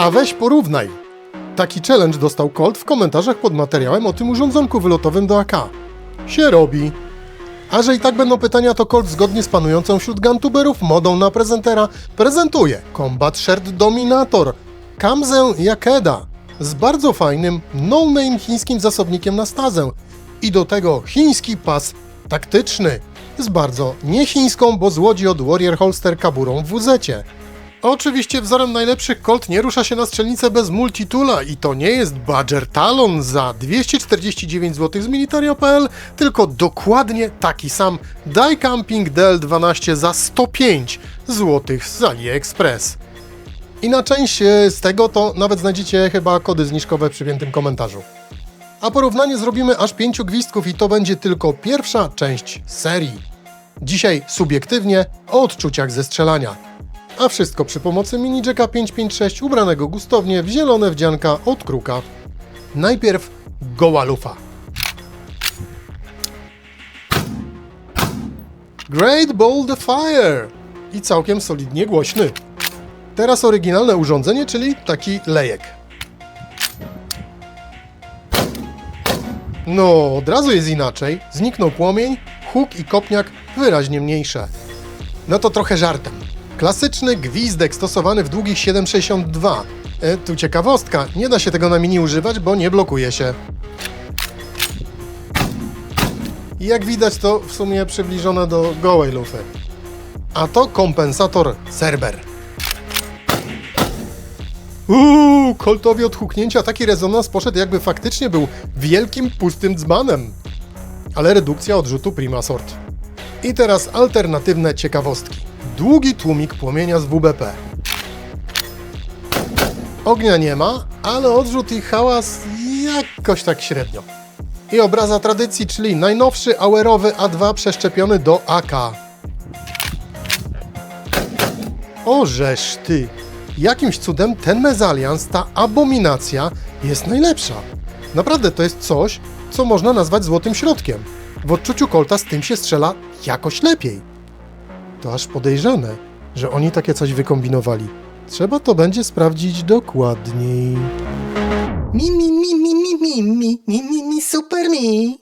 A weź porównaj. Taki challenge dostał Colt w komentarzach pod materiałem o tym urządzonku wylotowym do AK. Się robi. A że i tak będą pytania, to Colt zgodnie z panującą wśród gantuberów modą na prezentera prezentuje Combat Shared Dominator Kamzę Yakeda z bardzo fajnym no-name chińskim zasobnikiem na stazę i do tego chiński pas taktyczny z bardzo niechińską, bo z łodzi od Warrior Holster kaburą w WZ-cie. Oczywiście wzorem najlepszych Colt nie rusza się na strzelnicę bez multitula i to nie jest Badger Talon za 249 zł z Militaria.pl, tylko dokładnie taki sam Die Camping DL12 za 105 zł z AliExpress. I na część e, z tego to nawet znajdziecie chyba kody zniżkowe w przypiętym komentarzu. A porównanie zrobimy aż pięciu gwizdków i to będzie tylko pierwsza część serii. Dzisiaj subiektywnie o odczuciach ze strzelania. A wszystko przy pomocy mini Jacka 556 ubranego gustownie w zielone wdzianka od kruka. Najpierw goła lufa. Great Ball the Fire! I całkiem solidnie głośny. Teraz oryginalne urządzenie, czyli taki lejek. No, od razu jest inaczej. Zniknął płomień, huk i kopniak wyraźnie mniejsze. No to trochę żartem. Klasyczny gwizdek stosowany w długich 7,62. E, tu ciekawostka, nie da się tego na mini używać, bo nie blokuje się. I jak widać to w sumie przybliżone do gołej lufy. A to kompensator Cerber. Uuu, Coltowi od huknięcia taki rezonans poszedł jakby faktycznie był wielkim, pustym dzbanem. Ale redukcja odrzutu prima sort. I teraz alternatywne ciekawostki. Długi tłumik płomienia z WBP. Ognia nie ma, ale odrzut i hałas jakoś tak średnio. I obraza tradycji, czyli najnowszy auerowy A2 przeszczepiony do AK. Ożeż ty! Jakimś cudem ten mezalians, ta abominacja jest najlepsza. Naprawdę to jest coś, co można nazwać złotym środkiem. W odczuciu Colta z tym się strzela jakoś lepiej. To aż podejrzane, że oni takie coś wykombinowali. Trzeba to będzie sprawdzić dokładniej. Mi, mi, mi, mi, mi, mi, mi, mi, mi, super mi.